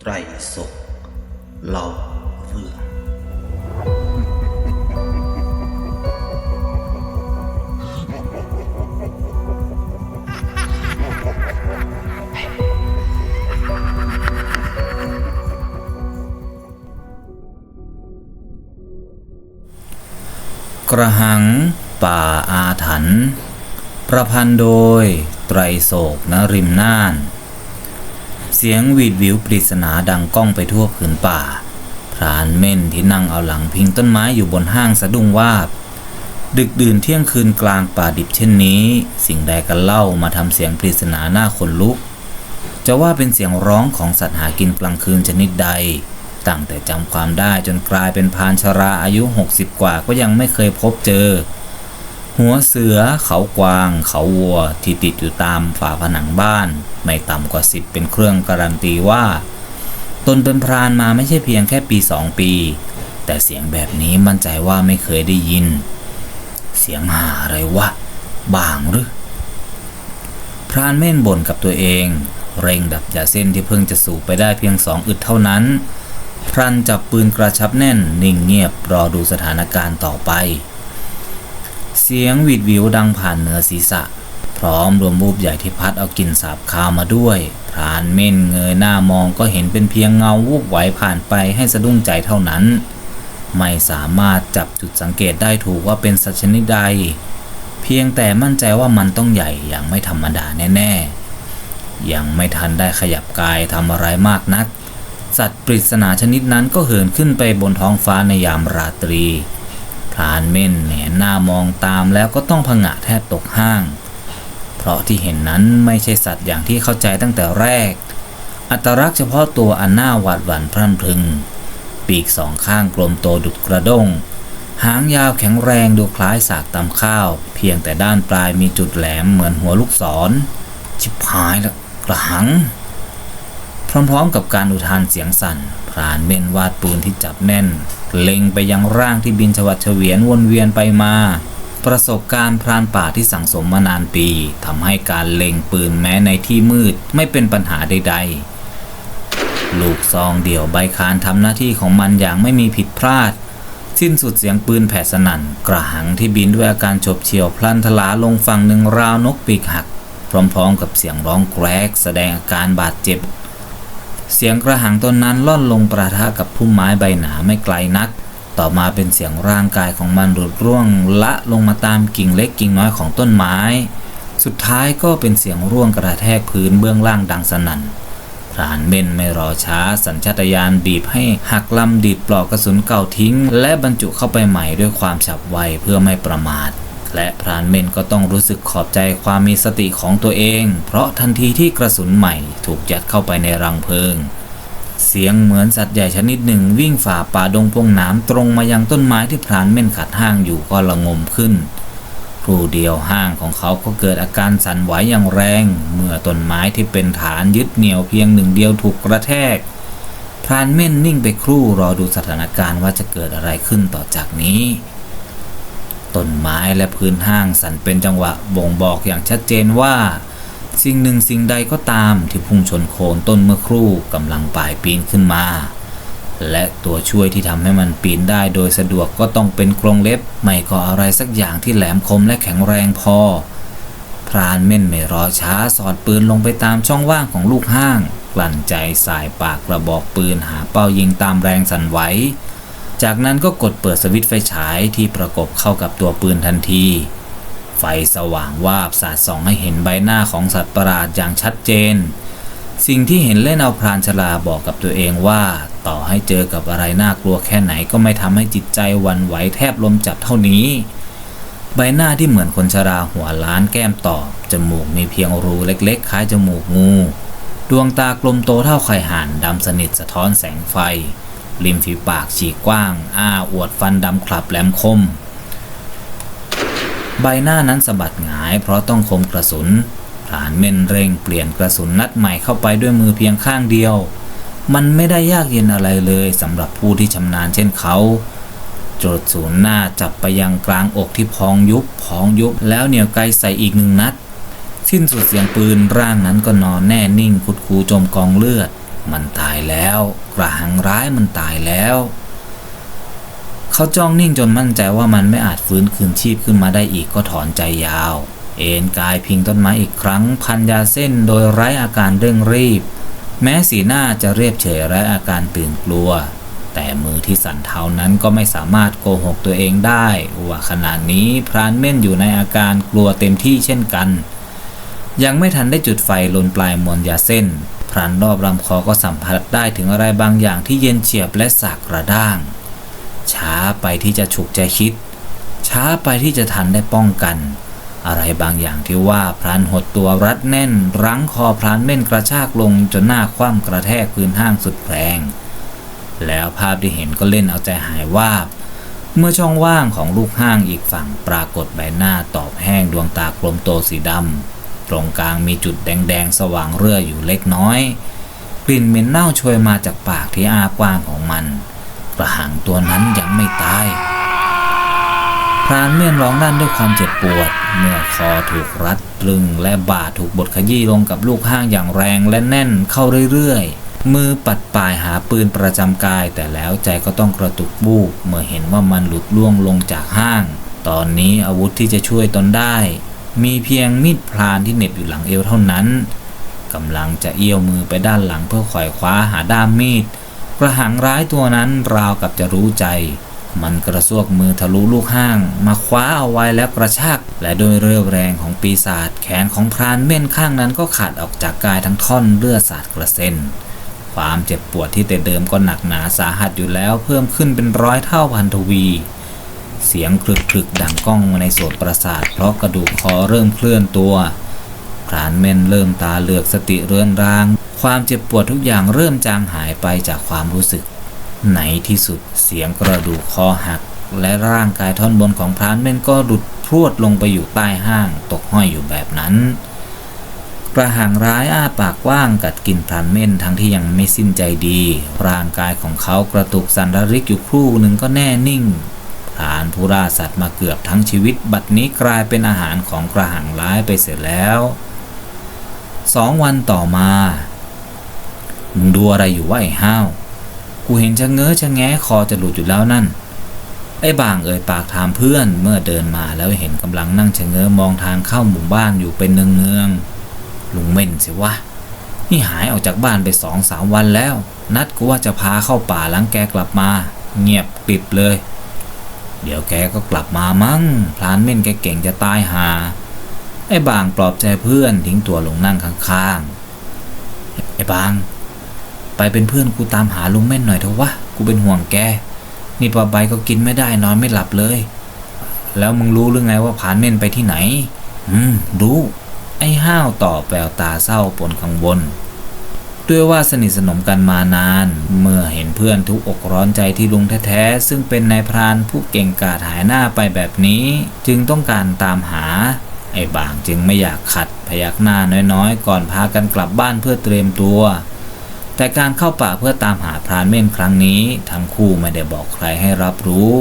ไตรสกเล่าเรื่องกระหังป่าอาถรรพ์ประพันธ์โดยไตรโศกนริมน่าน เสียงหวีดวิวปริศนาดังก้องไปทั่วผืนป่า พรานเม่นที่นั่งเอาหลังพิงต้นไม้อยู่บนห้างสะดุ้งวาบดึกดื่นเที่ยงคืนกลางป่าดิบเช่นนี้ สิ่งใดกันเล่ามาทำเสียงปริศนาหน้าขนลุก จะว่าเป็นเสียงร้องของสัตว์หากินกลางคืนชนิดใด ตั้งแต่จำความได้จนกลายเป็นพรานชราอายุ 60 กว่าก็ยังไม่เคยพบเจอ หัวเสือเขากวาง เขาวัวที่ติดอยู่ตามฝาผนังบ้าน ไม่ต่ำกว่าสิบเป็นเครื่องการันตีว่า ตนเป็นพรานมาไม่ใช่เพียงแค่ปีสองปี แต่เสียงแบบนี้มั่นใจว่าไม่เคยได้ยิน เสียงหาอะไรวะบางหรือพรานเม่นบ่นกับตัวเอง เร่งดับยาเส้นที่เพิ่งจะสูบไปได้เพียงสองอึดเท่านั้น พรันจับปืนกระชับแน่นนิ่งเงียบรอดูสถานการณ์ต่อไป เสียงหวีดหวิวดังผ่านเหนือศีรษะ พร้อมรวมบูบใหญ่ที่พัดเอากลิ่นสาบคาวมาด้วยพรานเม่นเงยหน้ามองก็เห็นเป็นเพียงเงาวูบไหวผ่านไปให้สะดุ้งใจเท่านั้น ไม่สามารถจับจุดสังเกตได้ถูกว่าเป็นสัตว์ชนิดใด เพียงแต่มั่นใจว่ามันต้องใหญ่อย่างไม่ธรรมดาแน่ๆ ยังไม่ทันได้ขยับกายทำอะไรมากนัก สัตว์ปริศนาชนิดนั้นก็เหินขึ้นไปบนท้องฟ้าในยามราตรี พรานเม่นแหนหน้ามองตามแล้วก็ต้องผงะแทบตกห้าง เพราะที่เห็นนั้นไม่ใช่สัตว์อย่างที่เข้าใจตั้งแต่แรก อัตลักษณ์เฉพาะตัวอันหน่าหวาดหวั่นพรั่นพรึง ปีกสองข้างกลมโตดุดกระด้ง หางยาวแข็งแรงดูคล้ายสากตำข้าว เพียงแต่ด้านปลายมีจุดแหลมเหมือนหัวลูกศร ชิบหายล้วกระหัง พร้อมๆกับการอุทานเสียงสั่น พรานเม่นวาดปืนที่จับแน่น เล็งไปยังร่างที่บินชวัดเฉวียนวนเวียนไปมา ประสบการณ์พรานป่าที่สั่งสมมานานปีทำให้การเล็งปืนแม้ในที่มืดไม่เป็นปัญหาใด ๆ ลูกซองเดี่ยวใบคานทำหน้าที่ของมันอย่างไม่มีผิดพลาด สิ้นสุดเสียงปืนแผดสนั่น กระหังที่บินด้วยอาการฉบเฉี่ยวพลันทลาลงฝั่งหนึ่งราวนกปีกหัก พร้อมๆ กับเสียงร้องแกรกแสดงอาการบาดเจ็บ เสียงกระหังตนนั้นล่อนลงประทะกับพุ่มไม้ใบหนาไม่ไกลนัก ต่อมาเป็นเสียงร่างกายของมันหลุดร่วงละลงมาตามกิ่งเล็กกิ่งน้อยของต้นไม้ สุดท้ายก็เป็นเสียงร่วงกระแทกพื้นเบื้องล่างดังสนั่นพรานเม่นไม่รอช้าสัญชาตญาณบีบให้หักลำดีดปลอกกระสุนเก่าทิ้ง และบรรจุเข้าไปใหม่ด้วยความฉับไวเพื่อไม่ประมาท และพรานเม่นก็ต้องรู้สึกขอบใจความมีสติของตัวเอง เพราะทันทีที่กระสุนใหม่ถูกยัดเข้าไปในรังเพลิง เสียงเหมือนสัตว์ใหญ่ชนิดหนึ่งวิ่งฝ่าป่าดงพงหนามตรงมายังต้นไม้ที่พรานเม่นขัดห้างอยู่ก็ระงมขึ้นครู่เดียวห้างของเขาก็เกิดอาการสั่นไหวอย่างแรง เมื่อต้นไม้ที่เป็นฐานยึดเหนี่ยวเพียงหนึ่งเดียวถูกกระแทกพรานเม่นนิ่งไปครู่รอดูสถานการณ์ว่าจะเกิดอะไรขึ้นต่อจากนี้ ต้นไม้และพื้นห้างสั่นเป็นจังหวะบ่งบอกอย่างชัดเจนว่า สิ่งหนึ่งสิ่งใดก็ตามที่พุ่งชนโคนต้นเมื่อครู่กำลังป่ายปีนขึ้นมา และตัวช่วยที่ทำให้มันปีนได้โดยสะดวกก็ต้องเป็นกรงเล็บ ไม่ก็อะไรสักอย่างที่แหลมคมและแข็งแรงพอ พรานเม่นไม่รอช้าสอดปืนลงไปตามช่องว่างของลูกห้าง กลั่นใจสายปากกระบอกปืนหาเป้ายิงตามแรงสั่นไหว จากนั้นก็กดเปิดสวิตช์ไฟฉายที่ประกบเข้ากับตัวปืนทันที ไฟสว่างวาบสาดส่องให้เห็นใบหน้าของสัตว์ประหลาดอย่างชัดเจน สิ่งที่เห็นเล่นเอาพรานชลาบอกกับตัวเองว่า ต่อให้เจอกับอะไรน่ากลัวแค่ไหนก็ไม่ทำให้จิตใจวันไหวแทบลมจับเท่านี้ ใบหน้าที่เหมือนคนชราหัวล้านแก้มตอบ จมูกมีเพียงรูเล็กๆ คล้ายจมูกงู ดวงตากลมโตเท่าไข่ห่านดำสนิทสะท้อนแสงไฟ ริมฝีปากฉีกกว้าง อ้าอวดฟันดำคลับแหลมคม ใบหน้านั้นสะบัดหงาย เพราะต้องคมกระสุนพรานเม่นเร่งเปลี่ยนกระสุนนัดใหม่เข้าไปด้วยมือเพียงข้างเดียว มันไม่ได้ยากเย็นอะไรเลยสำหรับผู้ที่ชำนาญเช่นเขาโจดศูนย์หน้าจับไปยังกลางอกที่พองยุบพองยุบแล้วเหนี่ยวไกลใส่อีกหนึ่งนัด สิ้นสุดเสียงปืนร่างนั้นก็นอนแน่นิ่งคุดคูจมกองเลือด มันตายแล้ว กระหังร้ายมันตายแล้ว เขาจ้องนิ่งจนมั่นใจว่ามันไม่อาจฟื้นคืนชีพขึ้นมาได้อีกก็ถอนใจยาว เอ็นกายพิงต้นไม้อีกครั้ง พันยาเส้นโดยไร้อาการเร่งรีบ แม้สีหน้าจะเรียบเฉยไร้อาการตื่นกลัว แต่มือที่สั่นเทานั้นก็ไม่สามารถโกหกตัวเองได้ว่าขณะนี้พรานเม่นอยู่ในอาการกลัวเต็มที่เช่นกันยังไม่ทันได้จุดไฟลนปลายมวนยาเส้น พรานรอบลำคอก็สัมผัสได้ถึงอะไรบางอย่างที่เย็นเฉียบและสากกระด้าง ช้าไปที่จะฉุกใจคิด ช้าไปที่จะทันได้ป้องกัน อะไรบางอย่างที่ว่าพรานหดตัวรัดแน่น รั้งคอพรานเม่นกระชากลงจนหน้าคว่ำกระแทกพื้นห้างสุดแรง แล้วภาพที่เห็นก็เล่นเอาใจหายวาบเมื่อช่องว่างของลูกห้างอีกฝั่งปรากฏใบหน้าตอบแห้งดวงตากลมโตสีดำ ตรงกลางมีจุดแดงๆ สว่างเรื่ออยู่เล็กน้อย กลิ่นเหม็นเน่าโชยมาจากปากที่อากว้างของมัน กระหังตัวนั้นยังไม่ตายพรานเม่นร้องลั่นด้วยความเจ็บปวด เมื่อคอถูกรัดตรึงและบ่าถูกบดขยี้ลงกับลูกห้างอย่างแรงและแน่นเข้าเรื่อยๆ มือปัดปลายหาปืนประจำกาย แต่แล้วใจก็ต้องกระตุกบูบเมื่อเห็นว่ามันหลุดล่วงลงจากห้าง ตอนนี้อาวุธที่จะช่วยตนได้ มีเพียงมีดพรานที่เหน็บอยู่หลังเอวเท่านั้นกำลังจะเอี้ยวมือไปด้านหลังเพื่อขวอยคว้าหาด้ามมีด กระหังร้ายตัวนั้นราวกับจะรู้ใจ มันกระซวกมือทะลุลูกห้าง มาคว้าเอาไว้แล้วกระชากและโดยเรี่ยวแรงของปีศาจแขนของพรานเม่นข้างนั้นก็ขาดออกจากกายทั้งท่อนเลือดสาดกระเซ็นความเจ็บปวดที่แต่เดิมก็หนักหนาสาหัสอยู่แล้วเพิ่มขึ้นเป็นร้อยเท่าพันทวี เสียงครึกๆดังก้องมาในโสตประสาท เพราะกระดูกคอเริ่มเคลื่อนตัวพรานเม่นเริ่มตาเหลือกสติเรือนราง ความเจ็บปวดทุกอย่างเริ่มจางหายไปจากความรู้สึกในที่สุดเสียงกระดูกคอหัก และร่างกายท่อนบนของพรานเม่นก็หลุดพรวดลงไปอยู่ใต้ห้าง ตกห้อยอยู่แบบนั้น กระหังร้ายอ้าปากกว้างกัดกินพรานเม่นทั้งที่ยังไม่สิ้นใจดี ร่างกายของเขากระตุกสันระริกอยู่ครู่หนึ่งก็แน่นิ่ง พรานผู้ล่าสัตว์มาเกือบทั้งชีวิต บัดนี้กลายเป็นอาหารของกระหังร้ายไปเสร็จแล้วสองวันต่อมามึงดูอะไรอยู่วะไอ้ห้าว กูเห็นชะเง้อชะแงะคอจะหลุดอยู่แล้วนั่น ไอ้บางเอ่ยปากถามเพื่อนเมื่อเดินมาแล้วเห็นกำลังนั่งชะเง้อมองทางเข้าหมู่บ้านอยู่เป็นเนืองเนืองๆลุงเม่นสิวะ นี่หายออกจากบ้านไปสองสามวันแล้ว นัดกูว่าจะพาเข้าป่าหลังแกกลับมา เงียบกริบเลย เดี๋ยวแกก็กลับมามั้ง พลานเม่นแกเก่งจะตายหา ไอ้บางปลอบใจเพื่อนทิ้งตัวลงนั่งข้างๆ ไอ้บาง ไปเป็นเพื่อนกูตามหาลุงเม่นหน่อยเถอะวะ กูเป็นห่วงแก นี่ปลาใบก็กินไม่ได้นอนไม่หลับเลย แล้วมึงรู้หรือไงว่าผานเม่นไปที่ไหน อืม รู้ ไอ้ห้าวตอบแววตาเศร้าปนกังวล ด้วยว่าสนิทสนมกันมานาน เมื่อเห็นเพื่อนทุกอกร้อนใจที่ลุงแท้ๆซึ่งเป็นนายพรานผู้เก่งกาจหายหน้าไปแบบนี้ จึงต้องการตามหา ไอ้บางจึงไม่อยากขัดพยักหน้าน้อยๆ ก่อนพากันกลับบ้านเพื่อเตรียมตัว แต่การเข้าป่าเพื่อตามหาพรานเม่นครั้งนี้ ทั้งคู่ไม่ได้บอกใครให้รับรู้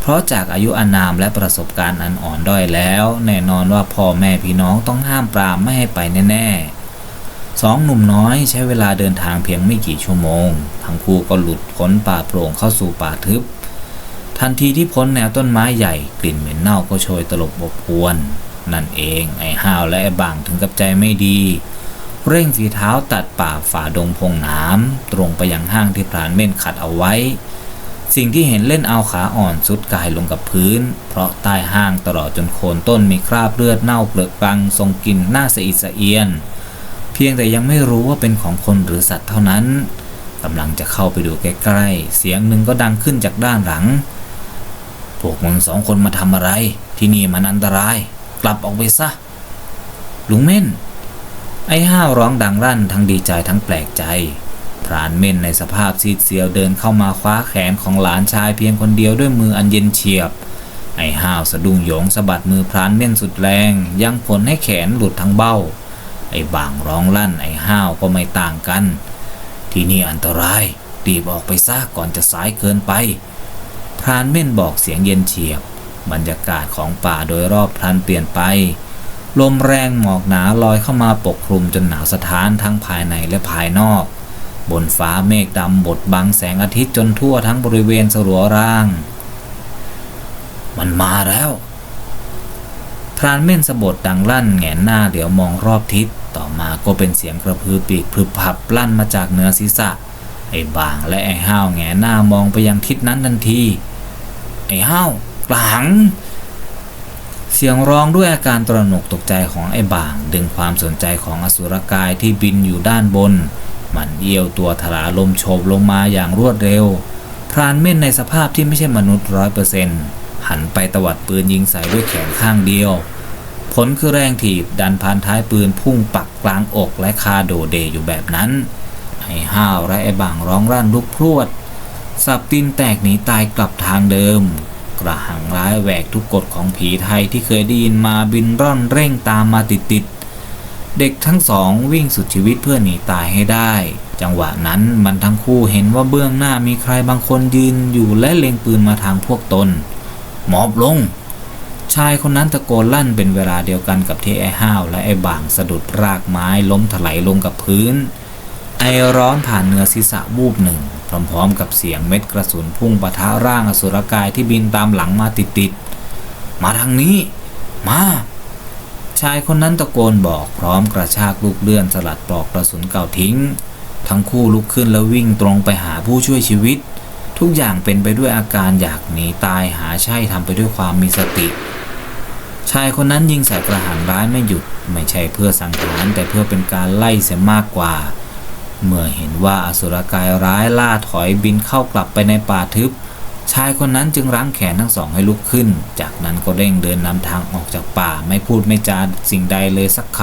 เพราะจากอายุอานามและประสบการณ์อันอ่อนด้อยแล้ว แน่นอนว่าพ่อแม่พี่น้องต้องห้ามปรามไม่ให้ไปแน่ๆ สองหนุ่มน้อยใช้เวลาเดินทางเพียงไม่กี่ชั่วโมง ทั้งคู่ก็หลุดพ้นป่าโปร่งเข้าสู่ป่าทึบ ทันทีที่พ้นแนวต้นไม้ใหญ่กลิ่นเหม็นเน่าก็โชยตลบอบอวน นั่นเองไอ้ห้าวและไอ้บางถึงกับใจไม่ดี เร่งฝีเท้าตัดป่าฝ่าดงพงน้ำตรงไปยังห้างที่พรานเม่นขัดเอาไว้ สิ่งที่เห็นเล่นเอาขาอ่อนสุดกายลงกับพื้น เพราะใต้ห้างตลอดจนโคนต้นมีคราบเลือดเน่าเปลือกปังทรงกลิ่นน่าสะอิดสะเอียน เพียงแต่ยังไม่รู้ว่าเป็นของคนหรือสัตว์เท่านั้นกำลังจะเข้าไปดูใกล้ๆ เสียงหนึ่งก็ดังขึ้นจากด้านหลัง พวกมึงสองคนมาทำอะไร ที่นี่มันอันตราย กลับออกไปซะ ลุงเม่น ไอ้ห้าวร้องดังรั่นทั้งดีใจทั้งแปลกใจ พรานเม่นในสภาพซีดเซียวเดินเข้ามาคว้าแขนของหลานชายเพียงคนเดียวด้วยมืออันเย็นเฉียบ ไอ้ห้าวสะดุ้งโหยงสะบัดมือพรานเม่นสุดแรง ยังผลให้แขนหลุดทั้งเบ้า ไอ้บางร้องลั่น ไอ้ห้าวก็ไม่ต่างกัน ที่นี่อันตรายรีบออกไปซะก่อนจะสายเกินไป พรานเม่นบอกเสียงเย็นเฉียบ บรรยากาศของป่าโดยรอบพลันเปลี่ยนไป ลมแรงหมอกหนาลอยเข้ามาปกคลุมจนหนาวสะท้านทั้งภายในและภายนอก บนฟ้าเมฆดำบดบังแสงอาทิตย์จนทั่วทั้งบริเวณสลัวร่าง มันมาแล้ว พรานเม่นสะบดดังลั่นแงนหน้าเดี๋ยวมองรอบทิศ ต่อมาก็เป็นเสียงกระพือปีกพรึบพับลั่นมาจากเหนือศีรษะ ไอ้บางและไอ้ห้าวแงนหน้ามองไปยังทิศนั้นทันที ไอ้ห้าวกลางเสียงร้องด้วยอาการตระหนกตกใจของไอ้บาง ดึงความสนใจของอสุรกายที่บินอยู่ด้านบน มันเอี้ยวตัวถลาลมโฉบลงมาอย่างรวดเร็ว พรานเม่นในสภาพที่ไม่ใช่มนุษย์ร้อยเปอร์เซ็นต์ หันไปตวัดปืนยิงใส่ด้วยแขนข้างเดียว ผลคือแรงถีบดันพานท้ายปืนพุ่งปักกลางอกและคาโดเดอยู่แบบนั้น ไอ้ห้าวและไอ้บางร้องรั่นลุกพรวด สับตีนแตกหนีตายกลับทางเดิม กระหังร้ายแหวกทุกกฎของผีไทยที่เคยได้ยินมาบินร่อนเร่งตามมาติดๆเด็กทั้งสองวิ่งสุดชีวิตเพื่อหนีตายให้ได้ จังหวะนั้นมันทั้งคู่เห็นว่าเบื้องหน้ามีใครบางคนยืนอยู่และเล็งปืนมาทางพวกตน หมอบลง ชายคนนั้นตะโกนลั่นเป็นเวลาเดียวกันกับที่ไอ้ห้าวและไอ้บางสะดุดรากไม้ล้มถลายลงกับพื้น ไอร้อนผ่านเนื้อศีรษะวูบหนึ่ง พร้อมๆกับเสียงเม็ดกระสุนพุ่งปะทะร่างอสุรกายที่บินตามหลังมาติดๆมาทางนี้ มาชายคนนั้นตะโกนบอกพร้อมกระชากลูกเลื่อนสลัดปลอกกระสุนเก่าทิ้ง ทั้งคู่ลุกขึ้นแล้ววิ่งตรงไปหาผู้ช่วยชีวิต ทุกอย่างเป็นไปด้วยอาการอยากหนีตายหาใช่ทำไปด้วยความมีสติ ชายคนนั้นยิงใส่กระหันร้ายไม่หยุดไม่ใช่เพื่อสังหารแต่เพื่อเป็นการไล่เสียมากกว่า เมื่อเห็นว่าอสุรกายร้ายล่าถอยบินเข้ากลับไปในป่าทึบ ชายคนนั้นจึงรั้งแขนทั้งสองให้ลุกขึ้น จากนั้นก็เร่งเดินนำทางออกจากป่าไม่พูดไม่จาสิ่งใดเลยสักค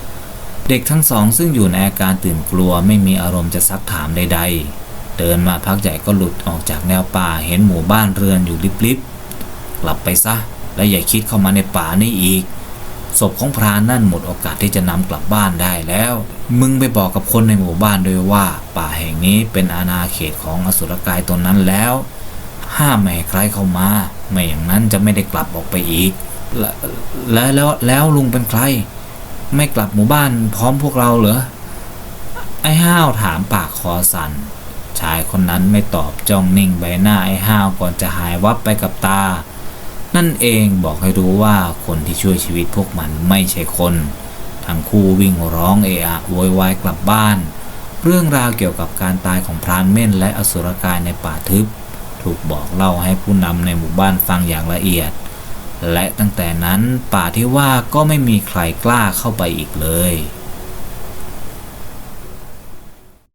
ำเด็กทั้งสองซึ่งอยู่ในอาการตื่นกลัวไม่มีอารมณ์จะซักถามใดๆ เดินมาพักใหญ่ก็หลุดออกจากแนวป่าเห็นหมู่บ้านเรือนอยู่ลิบๆกลับไปซะ และอย่าคิดเข้ามาในป่านี่อีก ศพของพรานนั่นหมดโอกาสที่จะนำกลับบ้านได้แล้ว มึงไปบอกกับคนในหมู่บ้านด้วยว่า ป่าแห่งนี้เป็นอาณาเขตของอสุรกายตนนั้นแล้ว ห้ามไม่ให้ใครเข้ามา ไม่อย่างนั้นจะไม่ได้กลับออกไปอีก และและแล้วแล้วลุงเป็นใคร ไม่กลับหมู่บ้านพร้อมพวกเราเหรอไอ้ห้าวถามปากคอสัน่น ชายคนนั้นไม่ตอบจ้องนิ่งใบหน้าไอ้ห้าวก่อนจะหายวับไปกับตา นั่นเองบอกให้รู้ว่าคนที่ช่วยชีวิตพวกมันไม่ใช่คน ทั้งคู่วิ่งร้องเอะอะโวยวายกลับบ้าน เรื่องราวเกี่ยวกับการตายของพรานเม่นและอสุรกายในป่าทึบ ถูกบอกเล่าให้ผู้นำในหมู่บ้านฟังอย่างละเอียด และตั้งแต่นั้นป่าที่ว่าก็ไม่มีใครกล้าเข้าไปอีกเลย